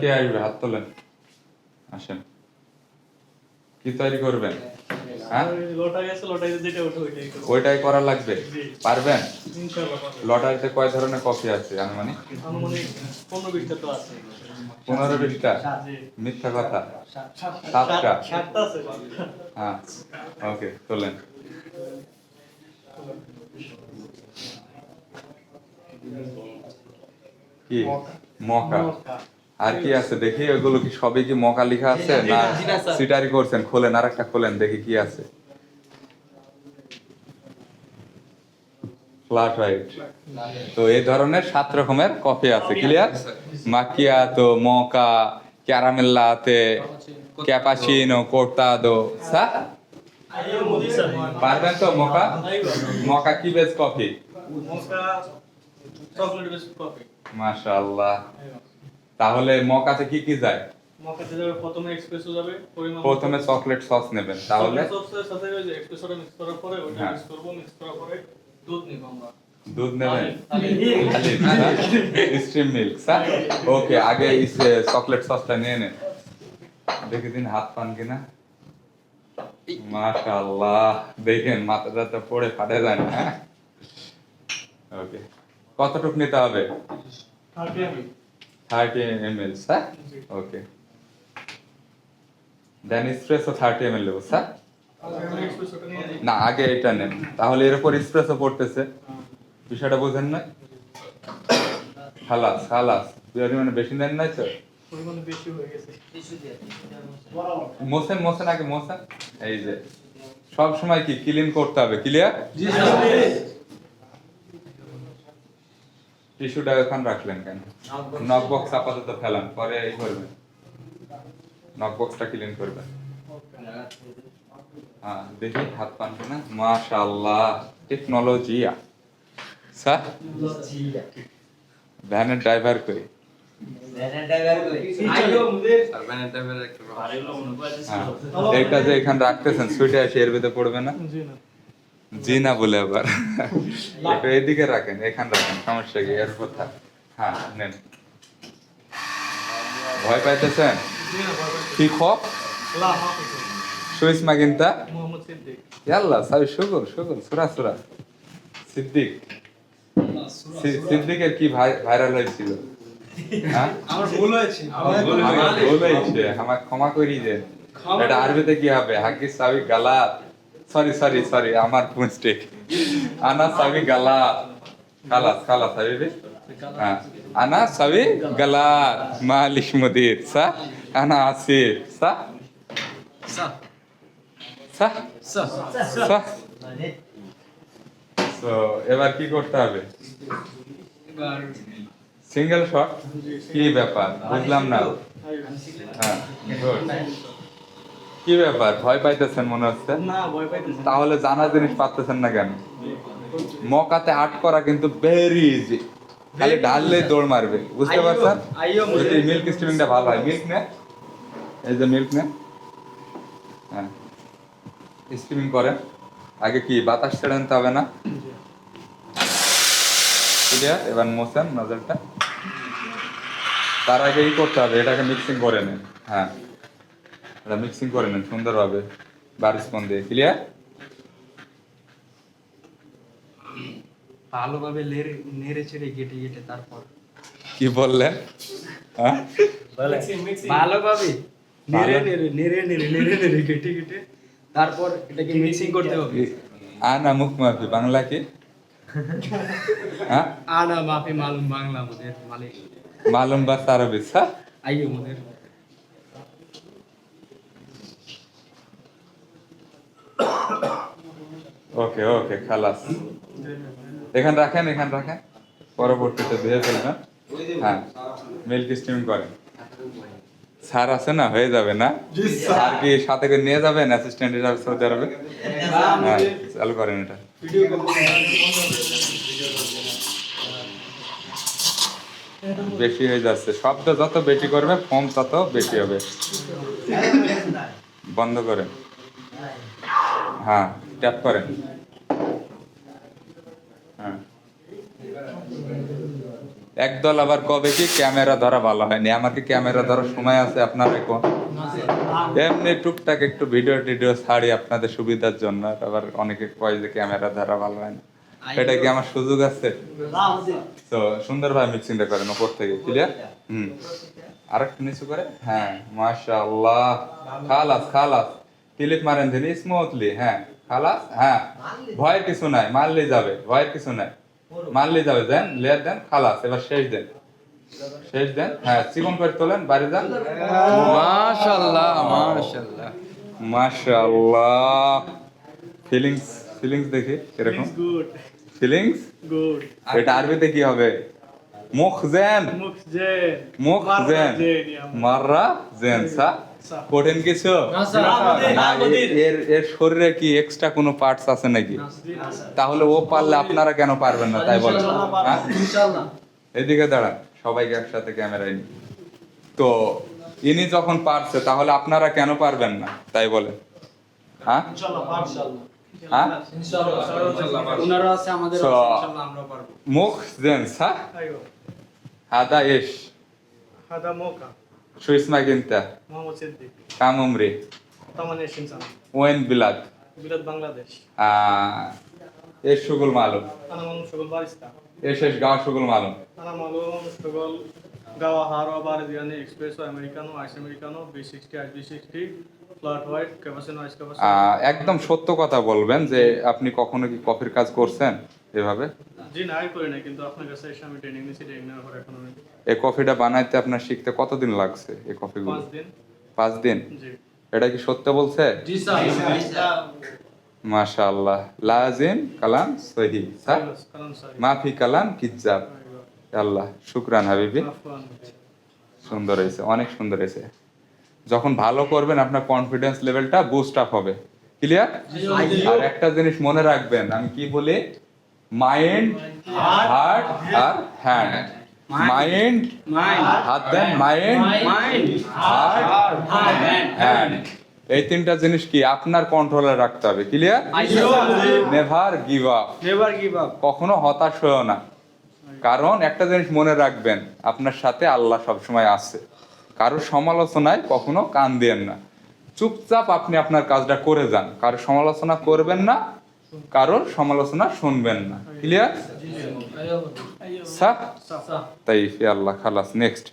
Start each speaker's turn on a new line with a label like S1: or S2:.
S1: কে আসবে? হাত তোলেন। আসেন। কি তৈরি করবেন? হ্যাঁ?
S2: ওইটাই
S1: করা লাগবে। পারবেন? লটারিতে কয় ধরনের কফি আছে, আনুমানিক?
S2: পনেরো বিশটা।
S1: মিথ্যা কথা? সাতটা? হ্যাঁ। ওকে, তোলেন। কি? মকা। আর কি আছে? দেখি ওগুলো কি সবই কি মকা লেখা আছে? না সিটারি করছেন খোলেন আর একটা খোলেন দেখি কি আছে। ফ্ল্যাট হোয়াইট তো এই ধরনের সাত রকমের কফি আছে ক্লিয়ার মাকিয়াতো মকা ক্যারামেল্লাতে ক্যাপাচিনো কোর্তাদো সা
S2: আইও মোদি স্যার?
S1: পারবেন তো মকা? মকা কি base
S2: coffee mocha chocolate coffee
S1: মাশাআল্লাহ। তাহলে মকাতে কি কি যায়?
S2: মক্কাতে যাবে প্রথমে এক্সপ্রেসো যাবে পরিমাণ
S1: প্রথমে চকলেট সস নেবেন তাহলে?
S2: সসের সাথে ওই যে এক্সপ্রেসোটা মিক্স করার পরে ওটা
S1: হ্যাঁ।
S2: মিক্স করব মিক্স করার পরে দুধ নিব আমরা।
S1: দুধ নেবেন? Stream milk. স্যার ওকে আগে চকলেট সসটা নিয়ে নেন। দেখে দিন হাত পান কিনা? মাশাআল্লাহ দেখেন মাথা টাথা পড়ে ফাটে যায় না হ্যাঁ? ওকে কতটুক নিতে হবে? Thirty M L sir okay then espresso thirty M L নেব স্যার না আগে এটা নেন। তাহলে এর উপর স্প্রেসও পড়তেছে। বিষয়টা বোঝেন না খালাস খালাস। পরিমাণে বেশি নেন নাই তো
S2: পরিমাণ বেশি গেছে।
S1: মোসেন মোসেন আগে মোসেন। এই যে সব সময় কি ক্লিন করতে হবে? ক্লিয়ার টিস্যুটা এখন রাখলেন কেন? নক বক্স আপাতত ফেলান পরে এই করবেন। নক বক্সটা ক্লিন করবেন। হ্যাঁ দেখি হাত পান কিনা। মাশাআল্লাহ টেকনোলজিয়া স্যার? ভ্যানের ড্রাইভার কই? হ্যাঁ। এটা যে এখানে রাখতেছেন সুইটে এসে এর ভিতরে পড়বে না।
S2: জি না
S1: বলে আবার। একটু এদিকে রাখেন এখানে রাখেন সমস্যা কি? এর থাক। হ্যাঁ নেন। ভয় পাইতেছেন? সুইস মাগিনতা ইয়াল্লা সাবি শুগুল শুগুল সুরা সুরা। সিদ্দিক। সিদ্দিকের কি ভাই- ভাইরাল হয়েছিল? হ্যাঁ?
S2: আমার ভুল হয়েছে।
S1: আমার ক্ষমা করি যে এটা আরবিতে কি হবে? হাকি সাবি গালাত। সরি সরি সরি আমার মিস্টেক আনা সাবি গালাত খালাস খালাস হাবিবি হ্যাঁ আনা সাবি গালাত মালিশ মুদির সা আনা আসিফ সা সা সা তো এবার কি করতে হবে সিঙ্গেল শট কি ব্যাপার? বুঝলাম না হ্যাঁ good. কি ব্যাপার? ভয় পাইতেছেন মনে হচ্ছে?
S2: না ভয় পাইতেছি
S1: তাহলে জানা জিনিস পাচ্ছেন না কেন? মকাতে আট করা কিন্তু ভেরি ইজি খালি ঢাললেই দৌড় মারবে। বুঝতে পারছেন? যদি মিল্ক স্ট্রিমিংটা ভালো হয়। মিল্ক নে। এই যে মিল্ক নে। হ্যাঁ। স্ট্রিমিং করেন। আগে কি বাতাস ছেড়ে নিতে হবে না? ক্লিয়ার এবার মোছেন নজলটা তার আগে ই করতে হবে এটাকে মিক্সিং করে নেন। হ্যাঁ। এটা মিক্সিং করে নেন সুন্দরভাবে বারিস্পন দিয়ে ক্লিয়ার
S3: ভালোভাবে নেড়ে চেড়ে কেটে কেটে তারপর।
S1: কি বললেন? হ্যাঁ?
S3: ভালোভাবে নেড়ে
S1: ভালো-
S3: নেড়ে নেড়ে নেড়ে নেড়ে নেড়ে কেটে কেটে তারপর এটাকে মিক্সিং করতে হবে।
S1: আনা মুখ মাফি বাংলা কি? হ্যাঁ?
S3: আনা মাফি মালুম বাংলা আমাদের মালিক।
S1: মালুম বাস আরবি হ্যাঁ
S3: আইও আমাদের।
S1: ওকে ওকে খালাস। এখানে রাখেন এখানে রাখেন। পরবর্তীতে ধুয়ে ফেলবেন। হ্যাঁ মিল্ক স্টিমিং করেন। স্যার আছে না? হয়ে যাবে না? স্যার। কি সাথে করে নিয়ে যাবেন? অ্যাসিস্ট্যান্ট হিসাবে সৌদি আরবে? হ্যাঁ চালু করেন এটা। বেশি হয়ে যাচ্ছে। শব্দ যত বেশি করবে ফোম তত বেশি হবে। বন্ধ করেন। হ্যাঁ ট্যাপ করেন। হ্যাঁ। একদল আবার কবে কি ক্যামেরা ধরা ভালো হয়নি? আমার কি ক্যামেরা ধরার সময় আছে আপনার এমনি টুকটাক একটু ভিডিও টিডিও ছাড়ি আপনাদের সুবিধার জন্য, আবার অনেকে কয় যে ক্যামেরা ধরা ভালো হয় না এটা কি আমার সুযোগ আছে? তো সুন্দরভাবে মিক্সিংটা করেন উপর থেকে ক্লিয়ার হুম। আর একটু নিচু করে? হ্যাঁ মাশাআল্লাহ। খালাস খালাস। ক্লিপ মারেন দিন স্মুথলি হ্যাঁ খালাস হ্যাঁ ভয়ের কিছু নাই মারলেই যাবে ভয়ের কিছু নাই মারলেই যাবে দেন লেয়ার দেন খালাস এবার শেষ দেন শেষ দেন হ্যাঁ চিকন করে তোলেন বাড়ি যান।
S3: মাশাআল্লাহ মাশাআল্লাহ।
S1: মাশাআল্লাহ। ফিলিংস ফিলিংস দেখি এরকম
S2: গুড
S1: ফিলিংস
S2: গুড
S1: এটা আরবিতে কি হবে? মুখ জেন
S2: মুখ
S1: জেন মাররা জেন সা। কঠিন কিছু? এর এর শরীরে কি এক্সট্রা কোনো পার্টস আছে নাকি? তাহলে ও পারলে আপনারা কেন পারবেন না তাই বলেন। হ্যাঁ? এদিকে দাঁড়ান সবাইকে একসাথে ক্যামেরায় নি তো ইনি যখন পারছে তাহলে আপনারা কেন পারবেন না তাই বলে হ্যাঁ? হ্যাঁ? মুখ জেন্স
S2: হ্যাঁ
S1: হাদা ইস।
S2: হাদা মোকা।
S1: شو اسمك انت
S2: محمد صديق
S1: كم عمري
S2: 28 سنه
S1: وين بلاد
S2: بلاد بنغلاديش
S1: آه. ايش شغل معلوم
S2: انا معلوم شغل باريستا
S1: ايش ايش قاعد شغل معلوم
S2: انا معلوم شغل قهوه هارو بارد يعني اكسبريسو امريكانو ايس امريكانو بي 60 ايس بي 60 ফ্ল্যাট হোয়াইট ক্যাপাসিনো আইস ক্যাপাসিনো
S1: আহ, একদম সত্য কথা বলবেন যে আপনি কখনো কি কফির কাজ করছেন এভাবে
S2: জি না আমি করি না কিন্তু আপনার কাছে এসে আমি ট্রেনিং নিয়েছি ট্রেনিং নেওয়ার পর এখন আমি
S1: এই কফিটা বানাইতে আপনার শিখতে কতদিন লাগছে এই কফিগুলো
S2: পাঁচ দিন।
S1: পাঁচ দিন?
S2: জি।
S1: এটা কি সত্য বলছে?
S3: জি স্যার।
S1: মাশাআল্লাহ। লাজিম কালাম সহি। স্যার? মাফি কালাম কিজাব আল্লাহ শুক্রান হাবিবি। সুন্দর হয়েছে অনেক সুন্দর হয়েছে। যখন ভালো করবেন আপনার কনফিডেন্স লেভেলটা বুস্ট আপ হবে। ক্লিয়ার আর একটা জিনিস মনে রাখবেন আমি কি বলি? মাইন্ড হার্ট আর হ্যান্ড মাইন্ড হাত then
S3: mind
S1: mind
S3: heart
S1: hand এই তিনটা জিনিস কি আপনার কন্ট্রোলে রাখতে হবে? Clear never give up
S3: never give up
S1: কখনো হতাশ হয়েও না। কারণ একটা জিনিস মনে রাখবেন আপনার সাথে আল্লাহ সবসময় আছে। কারোর সমালোচনায় কখনো কান দিয়েন না। চুপচাপ আপনি আপনার কাজটা করে যান। কারোর সমালোচনা করবেন না কারোর সমালোচনা শুনবেন না। ক্লিয়ার সাহ তাই আল্লাহ খালাস নেক্সট